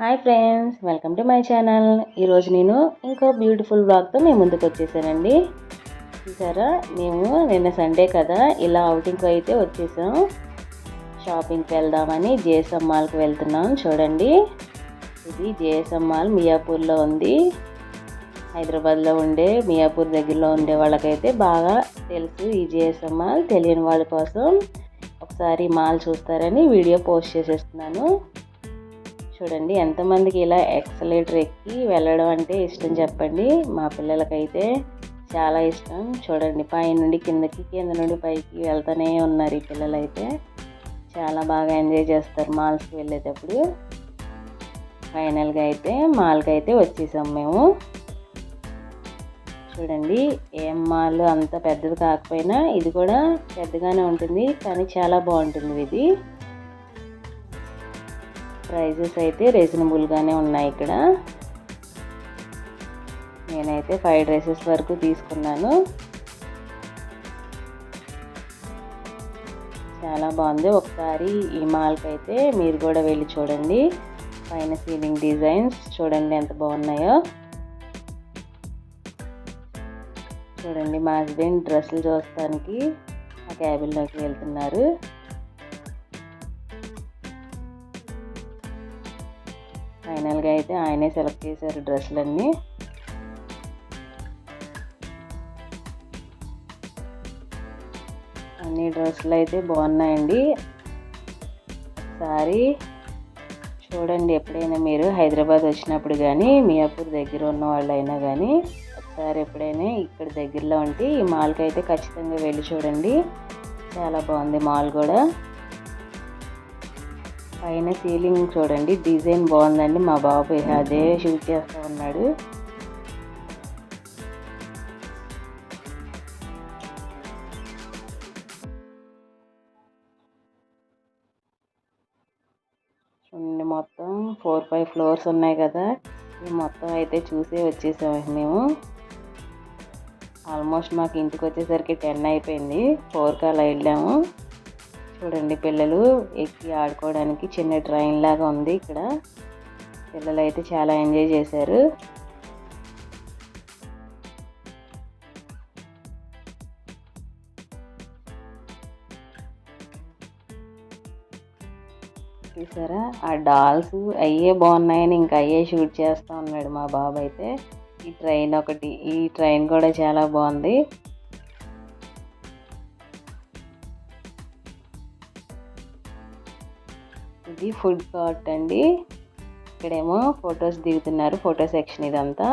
Hi friends welcome to my channel. ఈరోజు నేను ఇంకో బ్యూటిఫుల్ బ్లాగ్తో మేము ముందుకు వచ్చేసానండి. చూసారా? మేము నిన్న సండే కదా ఇలా అవుటింగ్కి అయితే వచ్చేసాం. షాపింగ్కి వెళ్దామని జేఎస్ఎం మాల్కి వెళ్తున్నాం చూడండి. ఇది జేఎస్ఎం మాల్ మియాపూర్లో ఉంది. హైదరాబాద్లో ఉండే మియాపూర్ దగ్గరలో ఉండే వాళ్ళకైతే బాగా తెలుసు ఈ జేఎస్ఎం మాల్ తెలియని వాళ్ళ కోసం. ఒకసారి మాల్ చూస్తారని వీడియో పోస్ట్ చేసేస్తున్నాను. చూడండి ఎంతమందికి ఇలా ఎక్సలేటర్ ఎక్కి వెళ్ళడం అంటే ఇష్టం చెప్పండి. మా పిల్లలకైతే చాలా ఇష్టం. చూడండి పై నుండి కిందకి కింద నుండి పైకి వెళ్తూనే ఉన్నారు ఈ పిల్లలైతే. చాలా బాగా ఎంజాయ్ చేస్తారు మాల్స్కి వెళ్ళేటప్పుడు. ఫైనల్గా అయితే మాల్కి అయితే వచ్చేసాం మేము. చూడండి ఏం మాల్ అంత పెద్దది కాకపోయినా ఇది కూడా పెద్దగానే ఉంటుంది కానీ చాలా బాగుంటుంది ఇది. ప్రైజెస్ అయితే రీజనబుల్గానే ఉన్నాయి ఇక్కడ. నేనైతే ఫైవ్ డ్రెస్సెస్ వరకు తీసుకున్నాను. చాలా బాగుంది. ఒకసారి ఈ మాల్కి అయితే మీరు కూడా వెళ్ళి చూడండి. పైన సీలింగ్ డిజైన్స్ చూడండి ఎంత బాగున్నాయో. చూడండి మా హస్బెండ్ డ్రెస్సులు చూస్తానికి ఆ క్యాబిన్లోకి వెళ్తున్నారు. ఫైనల్గా అయితే ఆయనే సెలెక్ట్ చేశారు డ్రెస్సులన్నీ. అన్ని డ్రెస్సులు అయితే బాగున్నాయండి. ఒకసారి చూడండి ఎప్పుడైనా మీరు హైదరాబాద్ వచ్చినప్పుడు కానీ మియాపూర్ దగ్గర ఉన్న వాళ్ళు అయినా కానీ ఒకసారి ఎప్పుడైనా ఇక్కడ దగ్గరలో ఉంటే ఈ మాల్కి అయితే ఖచ్చితంగా వెళ్ళి చూడండి. చాలా బాగుంది మాల్ కూడా. పైన సీలింగ్ చూడండి డిజైన్ బాగుందండి మా బాబు అదే షూట్ చేస్తూ ఉన్నాడు. చూడండి మొత్తం ఫోర్ ఫైవ్ ఫ్లోర్స్ ఉన్నాయి కదా మొత్తం అయితే చూసే వచ్చేసాము మేము. ఆల్మోస్ట్ మాకు ఇంటికి వచ్చేసరికి టెన్ అయిపోయింది ఫోర్ అలా వెళ్ళాము. చూడండి పిల్లలు ఎక్కి ఆడుకోవడానికి చిన్న ట్రైన్ లాగా ఉంది ఇక్కడ. పిల్లలు అయితే చాలా ఎంజాయ్ చేశారు. చూసారా? ఆ డాల్స్ అయ్యే బాగున్నాయని ఇంకా అయ్యే షూట్ చేస్తూ ఉన్నాడు మా బాబు అయితే. ఈ ట్రైన్ ఒకటి ఈ ట్రైన్ కూడా చాలా బాగుంది. ఇది ఫుడ్ కార్ట్ అండి. ఇక్కడేమో ఫొటోస్ దిగుతున్నారు ఫోటో సెక్షన్ ఇదంతా.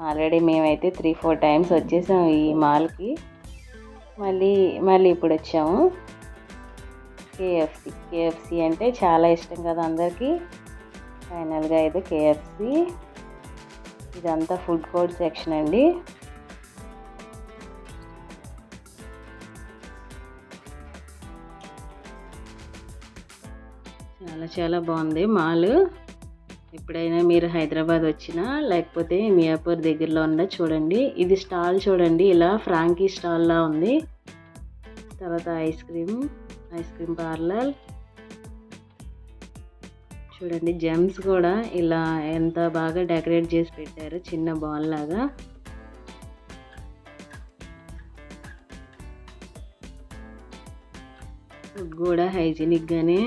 ఆల్రెడీ మేమైతే త్రీ ఫోర్ టైమ్స్ వచ్చేసాం ఈ మాల్కి. మళ్ళీ మళ్ళీ ఇప్పుడు వచ్చాము. కేఎఫ్సి కేఎఫ్సి అంటే చాలా ఇష్టం కదా అందరికీ. ఫైనల్గా అయితే కేఎఫ్సి ఇదంతా ఫుడ్ కోర్ట్ సెక్షన్ అండి. చాలా చాలా బాగుంది. మాల్ ఎప్పుడైనా మీరు హైదరాబాద్ వచ్చినా లేకపోతే మియాపూర్ దగ్గరలో ఉన్న చూడండి. ఇది స్టాల్ చూడండి. ఇలా ఫ్రాంకీ స్టాల్లా ఉంది. తర్వాత ice cream ice cream parlour. చూడండి జెమ్స్ కూడా ఇలా ఎంత బాగా డెకరేట్ చేసి పెట్టారు. చిన్న బాల్ లాగా. ఫుడ్ కూడా హైజీనిక్గానే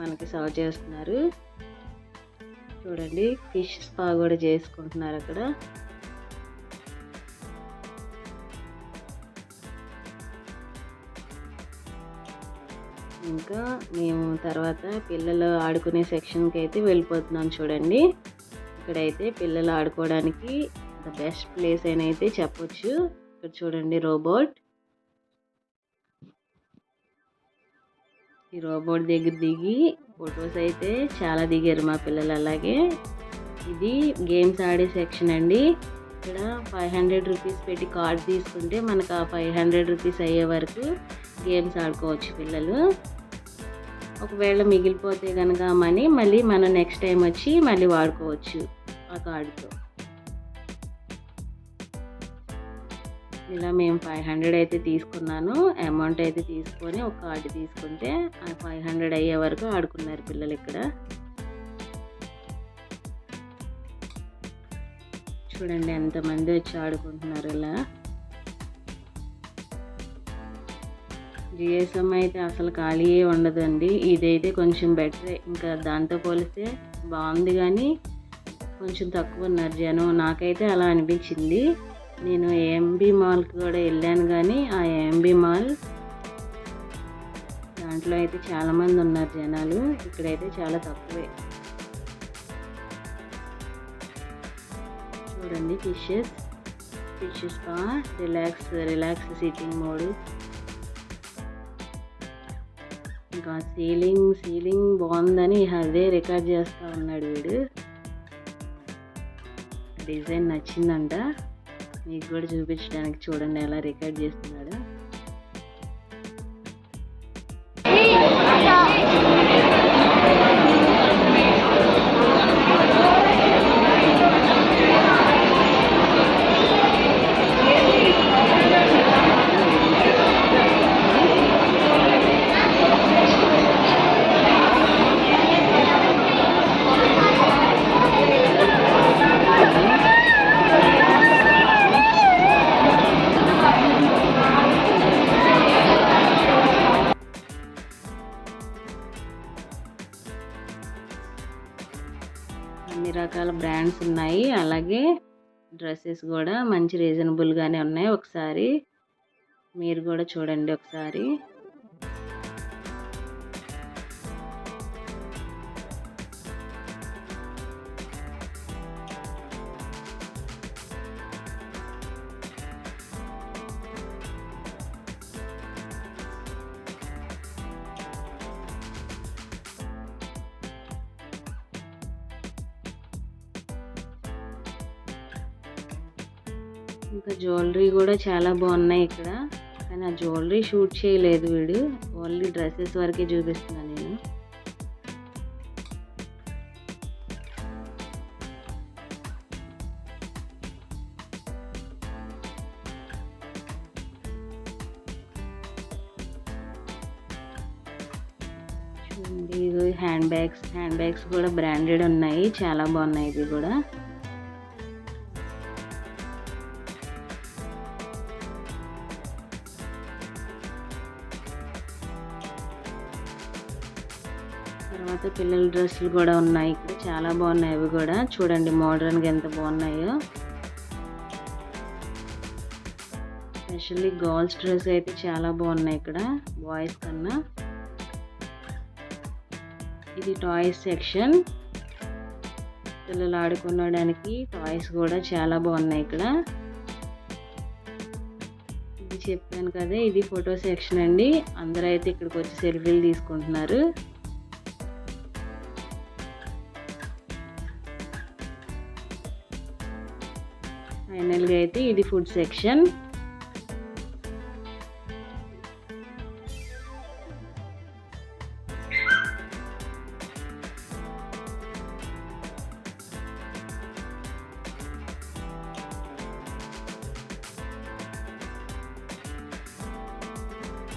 మనకి సర్వ్ చేస్తున్నారు. చూడండి ఫిష్ స్పా కూడా చేసుకుంటున్నారు అక్కడ. ఇంకా మేము తర్వాత పిల్లలు ఆడుకునే సెక్షన్కి అయితే వెళ్ళిపోతున్నాం చూడండి. ఇక్కడైతే పిల్లలు ఆడుకోవడానికి ద బెస్ట్ ప్లేస్ అని అయితే చెప్పొచ్చు. ఇక్కడ చూడండి రోబోట్. ఈ రోబోట్ దగ్గర దిగి ఫొటోస్ అయితే చాలా దిగారు మా పిల్లలు అలాగే. ఇది గేమ్స్ ఆడే సెక్షన్ అండి. ఇక్కడ ఫైవ్ హండ్రెడ్ రూపీస్ పెట్టి కార్డ్ తీసుకుంటే మనకు ఆ ఫైవ్ హండ్రెడ్ రూపీస్ అయ్యే వరకు గేమ్స్ ఆడుకోవచ్చు పిల్లలు. ఒకవేళ మిగిలిపోతే కనుక మనీ మళ్ళీ మనం నెక్స్ట్ టైం వచ్చి మళ్ళీ వాడుకోవచ్చు ఆ కార్డుతో. ఇలా మేము ఫైవ్ హండ్రెడ్ అయితే తీసుకున్నాను. అమౌంట్ అయితే తీసుకొని ఒక కార్డు తీసుకుంటే ఆ ఫైవ్ హండ్రెడ్ అయ్యే వరకు ఆడుకున్నారు పిల్లలు ఇక్కడ. చూడండి ఎంతమంది వచ్చి ఆడుకుంటున్నారు ఇలా. జిఎస్ఎం అయితే అసలు ఖాళీ ఉండదండి. ఇదైతే కొంచెం బెటర్. ఇంకా దాంతో పోలిస్తే బాగుంది కానీ కొంచెం తక్కువ ఉన్నారు జనం. నాకైతే అలా అనిపించింది. నేను ఏఎంబి మాల్కి కూడా వెళ్ళాను కానీ ఆ ఏఎంబి మాల్ దాంట్లో అయితే చాలామంది ఉన్నారు జనాలు. ఇక్కడైతే చాలా తక్కువే. చూడండి ఫిషెస్ ఫిషెస్ పా రిలాక్స్ రిలాక్స్ సీటింగ్ మోడ్ ఇంకా సీలింగ్ సీలింగ్ బాగుందని అదే రికార్డ్ చేస్తూ ఉన్నాడు వీడు. డిజైన్ నచ్చిందంట. మీకు కూడా చూపించడానికి చూడండి ఎలా రికార్డ్ చేస్తున్నాడు. డ్రెస్సెస్ కూడా మంచి రీజనబుల్గానే ఉన్నాయి. ఒకసారి మీరు కూడా చూడండి ఒకసారి. ఇంకా జ్యువెలరీ కూడా చాలా బాగున్నాయి ఇక్కడ. కానీ ఆ జ్యువెలరీ షూట్ చేయలేదు వీడు. ఓన్లీ డ్రెస్సెస్ వరకే చూపిస్తున్నాను నేను. Hand bags. హ్యాండ్ బ్యాగ్స్ కూడా బ్రాండెడ్ ఉన్నాయి. చాలా బాగున్నాయి ఇవి కూడా. తర్వాత పిల్లల డ్రెస్సులు కూడా ఉన్నాయి. ఇక్కడ చాలా బాగున్నాయి అవి కూడా. చూడండి మోడర్న్గా ఎంత బాగున్నాయో. స్పెషల్లీ గర్ల్స్ డ్రెస్ అయితే చాలా బాగున్నాయి ఇక్కడ బాయ్స్ కన్నా. ఇది టాయ్స్ సెక్షన్ పిల్లలు ఆడుకోవడానికి టాయ్స్ కూడా చాలా బాగున్నాయి ఇక్కడ. ఇది చెప్పాను కదా ఇది ఫోటో సెక్షన్ అండి. అందరూ అయితే ఇక్కడికి వచ్చి సెల్ఫీలు తీసుకుంటున్నారు. ఫైనల్గా అయితే ఇది ఫుడ్ సెక్షన్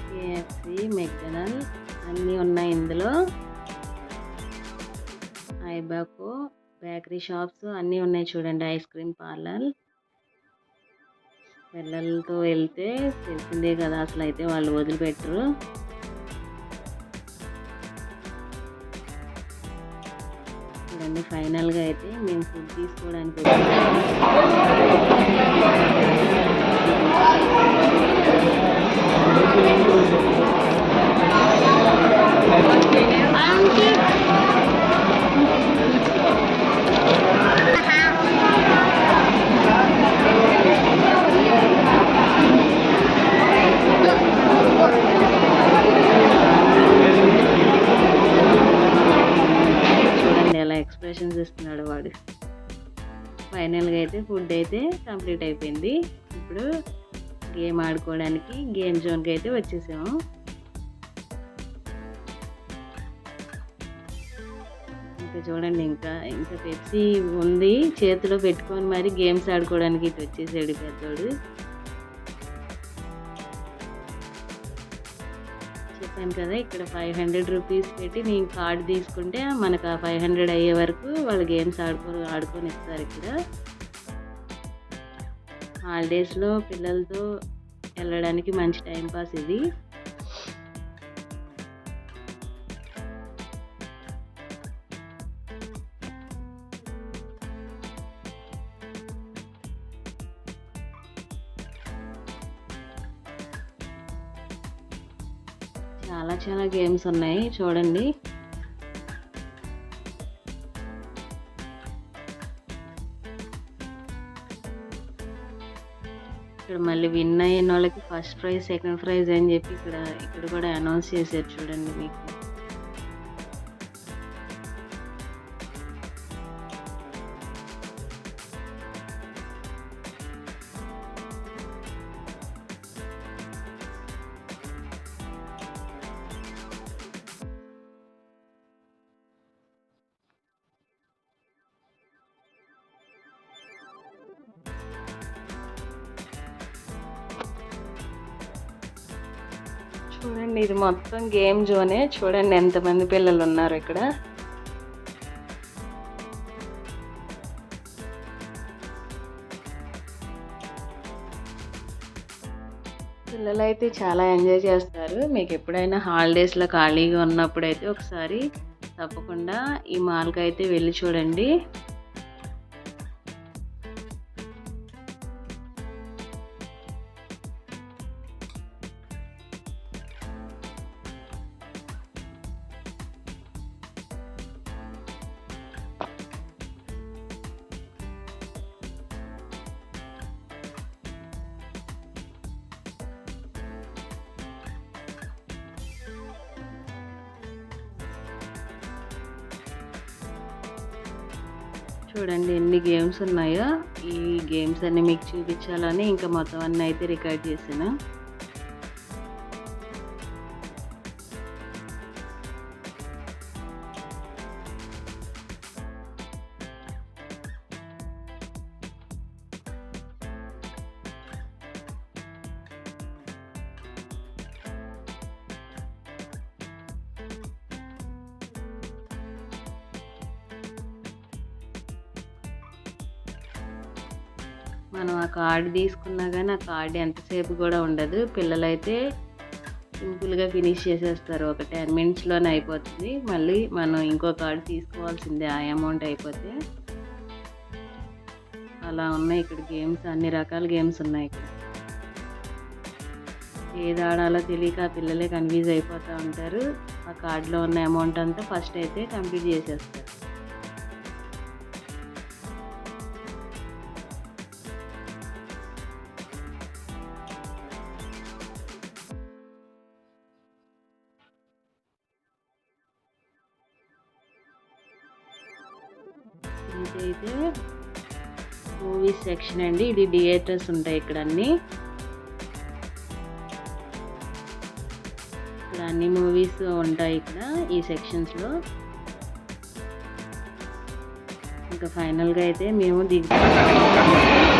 కేఎఫ్సి మెక్డనల్ అన్నీ ఉన్నాయి ఇందులో. ఐబాకో బేకరీ షాప్స్ అన్నీ ఉన్నాయి చూడండి ఐస్ క్రీమ్ పార్లర్ పిల్లలతో వెళ్తే తెలిసిందే కదా అసలు అయితే వాళ్ళు వదిలిపెట్టరు. చూడండి ఫైనల్గా అయితే మేము ఫుడ్ తీసుకోవడానికి వచ్చాము కంప్లీట్ అయిపోయింది. ఇప్పుడు గేమ్ ఆడుకోవడానికి గేమ్ జోన్కి అయితే వచ్చేసాము. ఇంకా చూడండి ఇంకా ఇంకా పెప్సీ ఉంది. చేతిలో పెట్టుకొని మరి గేమ్స్ ఆడుకోవడానికి ఇటు వచ్చేసాడు పెద్దోడు. చెప్పాను కదా ఇక్కడ ఫైవ్ హండ్రెడ్ రూపీస్ పెట్టి నేను కార్డు తీసుకుంటే మనకు ఆ ఫైవ్ హండ్రెడ్ అయ్యే వరకు వాళ్ళు గేమ్స్ ఆడుకో ఆడుకొని ఇస్తారు ఇక్కడ. హాలిడేస్లో పిల్లలతో వెళ్ళడానికి మంచి టైం పాస్ ఇది. చాలా చాలా గేమ్స్ ఉన్నాయి. చూడండి. ఇక్కడ మళ్ళీ విన్ అయిన వాళ్ళకి ఫస్ట్ ప్రైజ్ సెకండ్ ప్రైజ్ అని చెప్పి ఇక్కడ ఇక్కడ కూడా అనౌన్స్ చేశారు చూడండి మీకు. చూడండి ఇది మొత్తం గేమ్ జోనే. చూడండి ఎంతమంది పిల్లలు ఉన్నారు ఇక్కడ. పిల్లలు అయితే చాలా ఎంజాయ్ చేస్తారు. మీకు ఎప్పుడైనా హాలిడేస్లో ఖాళీగా ఉన్నప్పుడైతే ఒకసారి తప్పకుండా ఈ మాల్కి అయితే వెళ్ళి చూడండి. చూడండి ఎన్ని గేమ్స్ ఉన్నాయో. ఈ గేమ్స్ అన్ని మీకు చూపించాలని ఇంకా మొత్తం అన్నీ అయితే రికార్డ్ చేసాను మనం ఆ కార్డు తీసుకున్నా కానీ ఆ కార్డు ఎంతసేపు కూడా ఉండదు. పిల్లలైతే సింపుల్గా ఫినిష్ చేసేస్తారు. ఒక టెన్ మినిట్స్లోనే అయిపోతుంది. మళ్ళీ మనం ఇంకో కార్డు తీసుకోవాల్సిందే. ఆ అమౌంట్ అయిపోతే అలా ఉన్నాయి ఇక్కడ గేమ్స్. అన్ని రకాల గేమ్స్ ఉన్నాయి ఇక్కడ. ఏది ఆడాలో తెలియక ఆ పిల్లలే కన్ఫ్యూజ్ అయిపోతూ ఉంటారు. ఆ కార్డులో ఉన్న అమౌంట్ అంతా ఫస్ట్ అయితే కంప్లీట్ చేసేస్తారు. సెక్షన్ అండి. ఇది థియేటర్స్ ఉంటాయి ఇక్కడ అన్ని ఇక్కడ అన్ని మూవీస్ ఉంటాయి ఇక్కడ ఈ సెక్షన్స్లో ఇంకా ఫైనల్గా అయితే మేము దిగుతాం.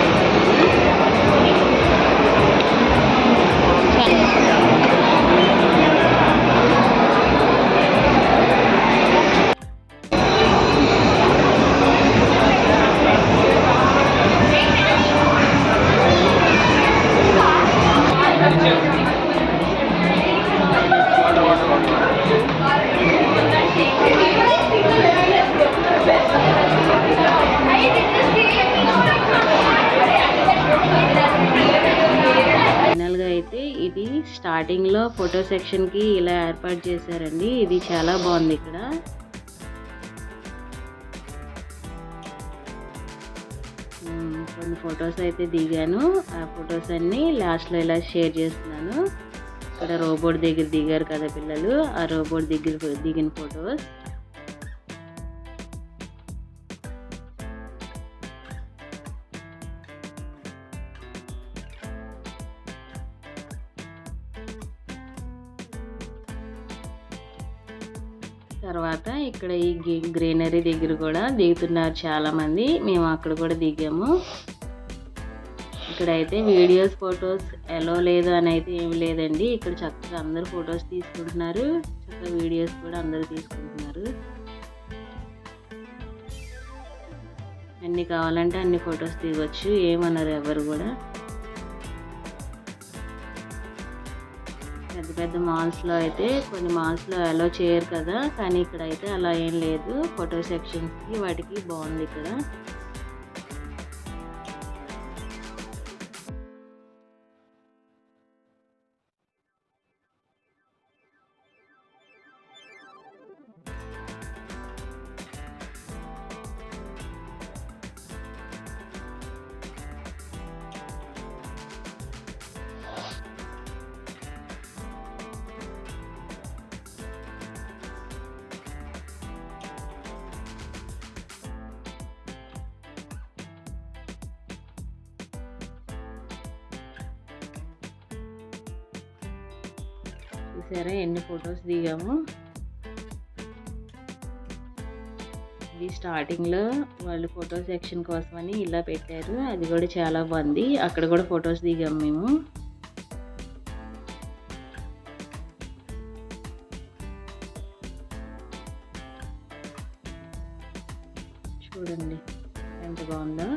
ఫైనల్గా అయితే ఇది స్టార్టింగ్లో ఫోటో సెక్షన్కి ఇలా ఏర్పాటు చేశారండి. ఇది చాలా బాగుంది ఇక్కడ. కొన్ని ఫొటోస్ అయితే దిగాను. ఆ ఫొటోస్ అన్నీ లాస్ట్లో ఇలా షేర్ చేస్తున్నాను. ఇక్కడ రోబోట్ దగ్గర దిగారు కదా పిల్లలు. ఆ రోబోట్ దగ్గర దిగిన ఫొటోస్. తర్వాత ఇక్కడ ఈ గ్రీనరీ దగ్గర కూడా దిగుతున్నారు చాలా మంది మేము అక్కడ కూడా దిగాము. ఇక్కడైతే వీడియోస్ ఫొటోస్ ఎలా లేదు అని అయితే ఏమి లేదండి. ఇక్కడ చక్కగా అందరు ఫొటోస్ తీసుకుంటున్నారు. చక్కగా వీడియోస్ కూడా అందరూ తీసుకుంటున్నారు. అన్ని కావాలంటే అన్ని ఫొటోస్ తీయవచ్చు ఏమన్నారు ఎవరు కూడా? పెద్ద పెద్ద మాల్స్లో అయితే కొన్ని మాల్స్లో అలో చేయరు కదా. కానీ ఇక్కడైతే అలా ఏం లేదు. ఫోటో సెక్షన్స్కి వాటికి బాగుంది ఇక్కడ. చూసారా ఎన్ని ఫొటోస్ దిగాము. ఇది స్టార్టింగ్లో వాళ్ళు ఫోటో సెక్షన్ కోసమని ఇలా పెట్టారు అది కూడా చాలా బాగుంది. అక్కడ కూడా ఫొటోస్ దిగాము మేము. చూడండి ఎంత బాగుందో.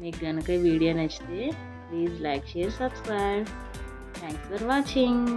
మీకు కనుక వీడియో నచ్చితే please like share subscribe thanks for watching